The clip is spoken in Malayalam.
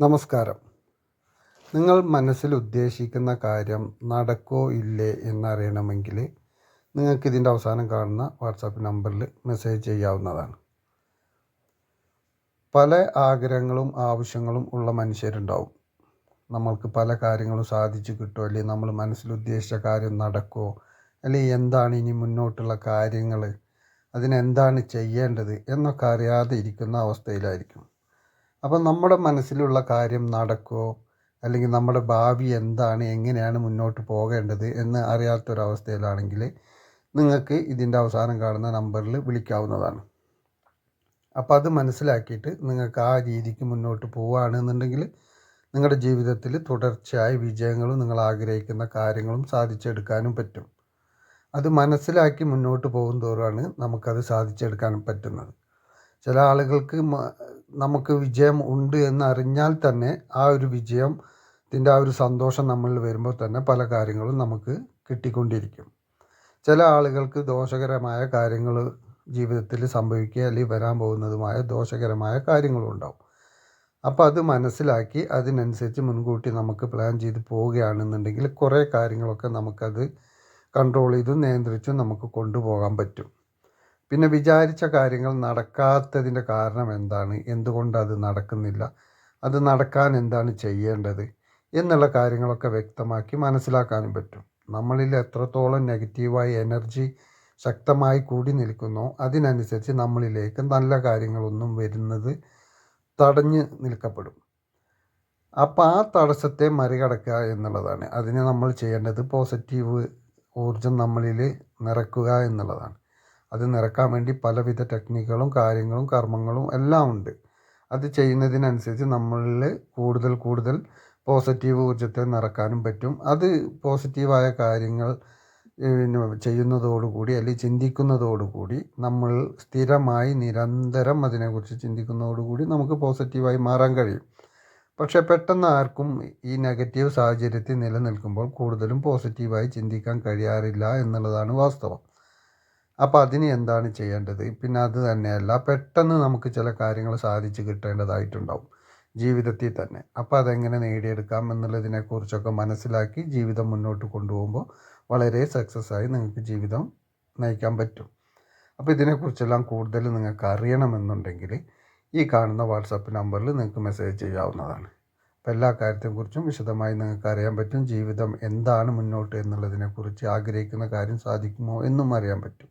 നമസ്കാരം. നിങ്ങൾ മനസ്സിൽ ഉദ്ദേശിക്കുന്ന കാര്യം നടക്കോ ഇല്ലേ എന്നറിയണമെങ്കിൽ നിങ്ങൾക്ക് ഇതിന്റെ അവസാനം കാണുന്ന വാട്സാപ്പ് നമ്പറിൽ മെസ്സേജ് ചെയ്യാവുന്നതാണ്. പല ആഗ്രഹങ്ങളും ആവശ്യങ്ങളും ഉള്ള മനുഷ്യരുണ്ടാവും. നമ്മൾക്ക് പല കാര്യങ്ങളും സാധിച്ചു കിട്ടുമോ? അല്ലെങ്കിൽ നമ്മൾ മനസ്സിൽ ഉദ്ദേശിച്ച കാര്യം നടക്കുമോ? അല്ലെങ്കിൽ എന്താണ് ഇനി മുന്നോട്ടുള്ള കാര്യങ്ങൾ? അതിനെന്താണ് ചെയ്യേണ്ടത്? എന്നൊക്കെ അറിയാതെ ഇരിക്കുന്ന അവസ്ഥയിലായിരിക്കും. അപ്പം നമ്മുടെ മനസ്സിലുള്ള കാര്യം നടക്കുമോ അല്ലെങ്കിൽ നമ്മുടെ ഭാവി എന്താണ്? എങ്ങനെയാണ് മുന്നോട്ട് പോകേണ്ടത് എന്ന് അറിയാത്തൊരവസ്ഥയിലാണെങ്കിൽ നിങ്ങൾക്ക് ഇതിന്റെ അവസാനം കാണുന്ന നമ്പറിൽ വിളിക്കാവുന്നതാണ്. അപ്പോൾ അത് മനസ്സിലാക്കിയിട്ട് നിങ്ങൾക്ക് ആ രീതിക്ക് മുന്നോട്ട് പോവുകയാണെന്നുണ്ടെങ്കിൽ നിങ്ങളുടെ ജീവിതത്തിൽ തുടർച്ചയായ വിജയങ്ങളും നിങ്ങൾ ആഗ്രഹിക്കുന്ന കാര്യങ്ങളും സാധിച്ചെടുക്കാനും പറ്റും. അത് മനസ്സിലാക്കി മുന്നോട്ട് പോകും തോറുമാണ് നമുക്കത് സാധിച്ചെടുക്കാൻ പറ്റുന്നത്. ചില ആളുകൾക്ക് നമുക്ക് വിജയം ഉണ്ട് എന്ന് എന്നറിഞ്ഞാൽ തന്നെ ആ ഒരു വിജയത്തിന്റെ ആ ഒരു സന്തോഷം നമ്മളിൽ വരുമ്പോൾ തന്നെ പല കാര്യങ്ങളും നമുക്ക് കിട്ടിക്കൊണ്ടിരിക്കും. ചില ആളുകൾക്ക് ദോഷകരമായ കാര്യങ്ങൾ ജീവിതത്തിൽ സംഭവിക്കുക അല്ലെങ്കിൽ വരാൻ പോകുന്നതുമായ ദോഷകരമായ കാര്യങ്ങളും ഉണ്ടാവും. അപ്പോൾ അത് മനസ്സിലാക്കി അതിനനുസരിച്ച് മുൻകൂട്ടി നമുക്ക് പ്ലാൻ ചെയ്ത് പോവുകയാണെന്നുണ്ടെങ്കിൽ കുറേ കാര്യങ്ങളൊക്കെ നമുക്കത് കൺട്രോൾ ചെയ്തും നിയന്ത്രിച്ചും നമുക്ക് കൊണ്ടുപോകാൻ പറ്റും. പിന്നെ വിചാരിച്ച കാര്യങ്ങൾ നടക്കാത്തതിന്റെ കാരണം എന്താണ്? എന്തുകൊണ്ട് അത് നടക്കുന്നില്ല? അത് നടക്കാൻ എന്താണ് ചെയ്യേണ്ടത്? എന്നുള്ള കാര്യങ്ങളൊക്കെ വ്യക്തമാക്കി മനസ്സിലാക്കാനും പറ്റും. നമ്മളിൽ എത്രത്തോളം നെഗറ്റീവായ എനർജി ശക്തമായി കൂടി നിൽക്കുന്നോ അതിനനുസരിച്ച് നമ്മളിലേക്ക് നല്ല കാര്യങ്ങളൊന്നും വരുന്നത് തടഞ്ഞ് നിൽക്കപ്പെടും. അപ്പോൾ ആ തടസ്സത്തെ മറികടക്കുക എന്നുള്ളതാണ്. അതിന് നമ്മൾ ചെയ്യേണ്ടത് പോസിറ്റീവ് ഊർജം നമ്മളിൽ നിറക്കുക എന്നുള്ളതാണ്. അത് നിറക്കാൻ വേണ്ടി പലവിധ ടെക്നിക്കുകളും കാര്യങ്ങളും കർമ്മങ്ങളും എല്ലാം ഉണ്ട്. അത് ചെയ്യുന്നതിനനുസരിച്ച് നമ്മളിൽ കൂടുതൽ കൂടുതൽ പോസിറ്റീവ് ഊർജത്തെ നിറക്കാനും പറ്റും. അത് പോസിറ്റീവായ കാര്യങ്ങൾ ചെയ്യുന്നതോടുകൂടി അല്ലെങ്കിൽ ചിന്തിക്കുന്നതോടുകൂടി നമ്മൾ സ്ഥിരമായി നിരന്തരം അതിനെക്കുറിച്ച് ചിന്തിക്കുന്നതോടുകൂടി നമുക്ക് പോസിറ്റീവായി മാറാൻ കഴിയും. പക്ഷെ പെട്ടെന്ന് ആർക്കും ഈ നെഗറ്റീവ് സാഹചര്യത്തിൽ നിലനിൽക്കുമ്പോൾ കൂടുതലും പോസിറ്റീവായി ചിന്തിക്കാൻ കഴിയാറില്ല എന്നുള്ളതാണ് വാസ്തവം. അപ്പോൾ അതിന് എന്താണ് ചെയ്യേണ്ടത്? പിന്നെ അത് തന്നെയല്ല പെട്ടെന്ന് നമുക്ക് ചില കാര്യങ്ങൾ സാധിച്ചു കിട്ടേണ്ടതായിട്ടുണ്ടാവും ജീവിതത്തിൽ തന്നെ. അപ്പോൾ അതെങ്ങനെ നേടിയെടുക്കാം എന്നുള്ളതിനെക്കുറിച്ചൊക്കെ മനസ്സിലാക്കി ജീവിതം മുന്നോട്ട് കൊണ്ടുപോകുമ്പോൾ വളരെ സക്സസ് ആയി നിങ്ങൾക്ക് ജീവിതം നയിക്കാൻ പറ്റും. അപ്പോൾ ഇതിനെക്കുറിച്ചെല്ലാം കൂടുതൽ നിങ്ങൾക്ക് അറിയണമെന്നുണ്ടെങ്കിൽ ഈ കാണുന്ന വാട്സപ്പ് നമ്പറിൽ നിങ്ങൾക്ക് മെസ്സേജ് ചെയ്യാവുന്നതാണ്. അപ്പോൾ എല്ലാ കാര്യത്തെക്കുറിച്ചും വിശദമായി നിങ്ങൾക്ക് അറിയാൻ പറ്റും ജീവിതം എന്താണ് മുന്നോട്ട് എന്നുള്ളതിനെക്കുറിച്ച് ആഗ്രഹിക്കുന്ന കാര്യം സാധിക്കുമോ എന്നും അറിയാൻ പറ്റും.